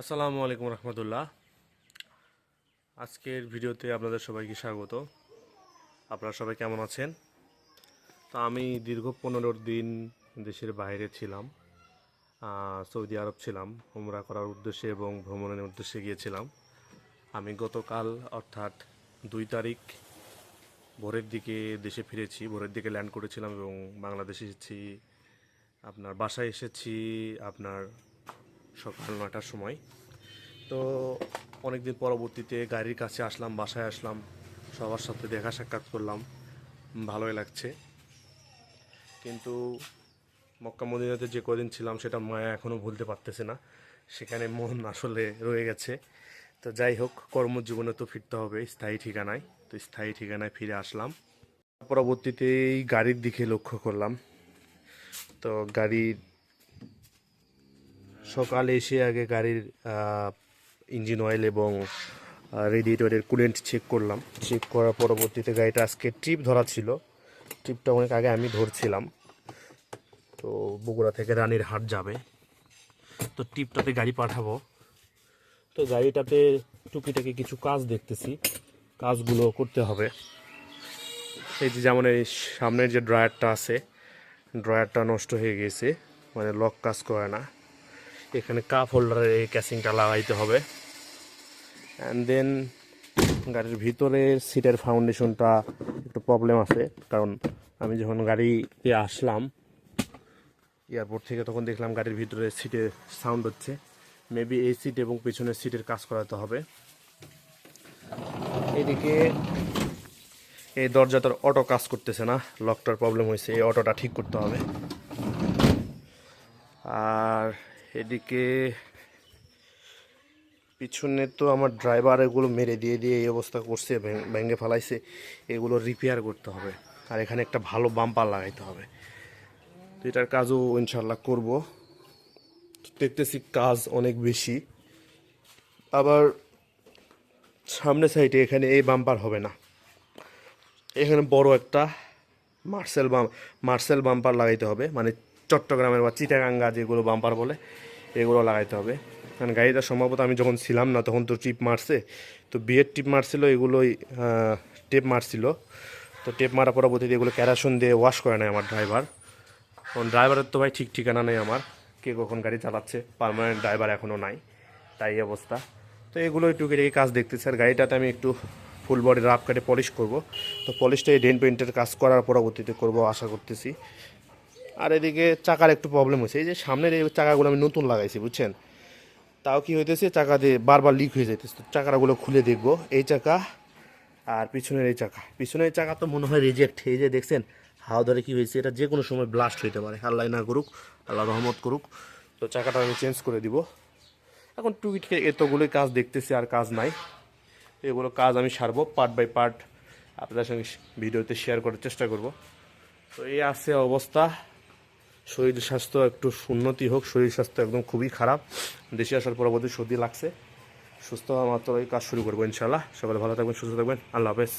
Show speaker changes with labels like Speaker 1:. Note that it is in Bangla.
Speaker 1: আসসালামু আলাইকুম রহমতুল্লাহ। আজকের ভিডিওতে আপনাদের সবাইকে স্বাগত। আপনারা সবাই কেমন আছেন? তো আমি দীর্ঘ পনেরো দিন দেশের বাইরে ছিলাম সৌদি আরব ছিলাম, উমরা করার উদ্দেশ্যে এবং ভ্রমণের উদ্দেশ্যে গিয়েছিলাম। আমি গতকাল, অর্থাৎ দুই তারিখ, ভোরের দিকে দেশে ফিরেছি, ভোরের দিকে ল্যান্ড করেছিলাম এবং বাংলাদেশে এসেছি, আপনার বাসায় এসেছি, আপনার সকাল নয়টার সময়। তো অনেকদিন পরবর্তীতে গাড়ির কাছে আসলাম, বাসায় আসলাম, সবার সাথে দেখা সাক্ষাৎ করলাম। ভালোই লাগছে। কিন্তু মক্কা মদিনাতে যে কদিন ছিলাম সেটা মায়া এখনও ভুলতে পারতেছে না। সেখানে মন আসলে রয়ে গেছে। তো যাই হোক, কর্মজীবনে তো ফিরতে হবে স্থায়ী ঠিকানায়। তো স্থায়ী ঠিকানায় ফিরে আসলাম। পরবর্তীতে এই গাড়ির দিকে লক্ষ্য করলাম। তো গাড়ির সকালে এসে আগে গাড়ির ইঞ্জিন অয়েল এবং রেডিয়েটরের কুলেন্ট চেক করলাম। চেক করার পরবর্তীতে গাড়িটা আজকে ট্রিপ ধরা ছিল। ট্রিপটা অনেক আগে আমি ধরছিলাম। তো বগুড়া থেকে রানীর হাট যাবে। তো ট্রিপটাতে গাড়ি পাঠাবো। তো গাড়িটাতে টুকিটাকি কিছু কাজ দেখতেছি। কাজগুলো করতে হবে। এই যে যেমন এই সামনের যে ড্রয়ারটা আছে ড্রয়ারটা নষ্ট হয়ে গেছে। মানে লক কাজ করে না। এখানে কাপ হোল্ডারের এই ক্যাসিংটা লাগাইতে হবে। অ্যান্ড দেন গাড়ির ভিতরের সিটের ফাউন্ডেশনটা একটু প্রবলেম আছে, কারণ আমি যখন গাড়িতে আসলাম এয়ারপোর্ট থেকে তখন দেখলাম গাড়ির ভিতরে সিটে সাউন্ড হচ্ছে। মেবি এই সিট এবং পিছনের সিটের কাজ করাতে হবে। এদিকে এই দরজাটার অটো কাজ করতেছে না লকটার প্রবলেম হয়েছে, এই অটোটা ঠিক করতে হবে। এদিকে পিছনে তো আমার ড্রাইভার এগুলো মেরে দিয়ে দিয়ে এই অবস্থা করছে, ভেঙে ফেলাইছে। এগুলো রিপেয়ার করতে হবে। আর এখানে একটা ভালো বাম্পার লাগাইতে হবে। তো এটার কাজও ইনশাল্লাহ করব। দেখতেছি কাজ অনেক বেশি। আবার সামনে সাইডে এখানে এই বাম্পার হবে না। এখানে বড় একটা মার্সেল বাম মার্সেল বাম্পার লাগাইতে হবে। মানে চট্টগ্রামের বা চিটাগাঙ্গা যেগুলো বাম্পার বলে, এগুলো লাগাইতে হবে। কারণ গাড়িটা সম্ভবত আমি যখন ছিলাম না, তখন তো টিপ মারছে। তো বিয়ের টিপ মারছিল, এগুলোই টেপ মারছিল। তো টেপ মারা পরবর্তীতে এগুলো ক্যারাসন দিয়ে ওয়াশ করে নেয় আমার ড্রাইভার কারণ ড্রাইভারের তো ভাই ঠিক ঠিকানা নেই আমার, কে কখন গাড়ি চালাচ্ছে পার্মানেন্ট ড্রাইভার এখনও নাই, তাই অবস্থা। তো এগুলো একটু এই কাজ দেখতেছি। আর গাড়িটাতে আমি একটু full body rough cut polish করব। তো পলিশটা এই ডেন পেন্টের কাজ করার পরবর্তীতে করব, আশা করতেছি। আর এদিকে চাকার একটু প্রবলেম হয়েছে। এই যে সামনের এই চাকাগুলো আমি নতুন লাগাইছি, বুঝছেন? তাও কি হইতেছে, চাকা দিয়ে বারবার লিক হয়ে যাইতেছে। তো চাকাগুলো খুলে দেখব। এই চাকা আর পিছনের এই চাকা। পিছনের চাকা তো মনে হয় রিজেক্ট এই যে দেখছেন, হাওয়া ধরে কি হয়েছে, এটা যে কোনো সময় ব্লাস্ট হইতে পারে। আল্লাহ না করুক, আল্লাহ রহমত করুক। তো চাকাটা আমি চেঞ্জ করে দিব। এখন টুইটকে এতগুলোই কাজ দেখতেছি, আর কাজ নাই। এগুলো কাজ আমি সারবো পার্ট বাই পার্ট আপনাদের সঙ্গে ভিডিওতে শেয়ার করার চেষ্টা করব। তো এই আছে অবস্থা। শরীর স্বাস্থ্য একটু উন্নতি হোক, শরীর স্বাস্থ্য একদম খুবই খারাপ। দেশে আসার পর পরবর্তী সর্দি লাগছে। সুস্থ হওয়া মাত্র এই কাজ শুরু করব ইনশাল্লাহ সকালে ভালো থাকবেন, সুস্থ থাকবেন। আল্লাহ হাফেজ।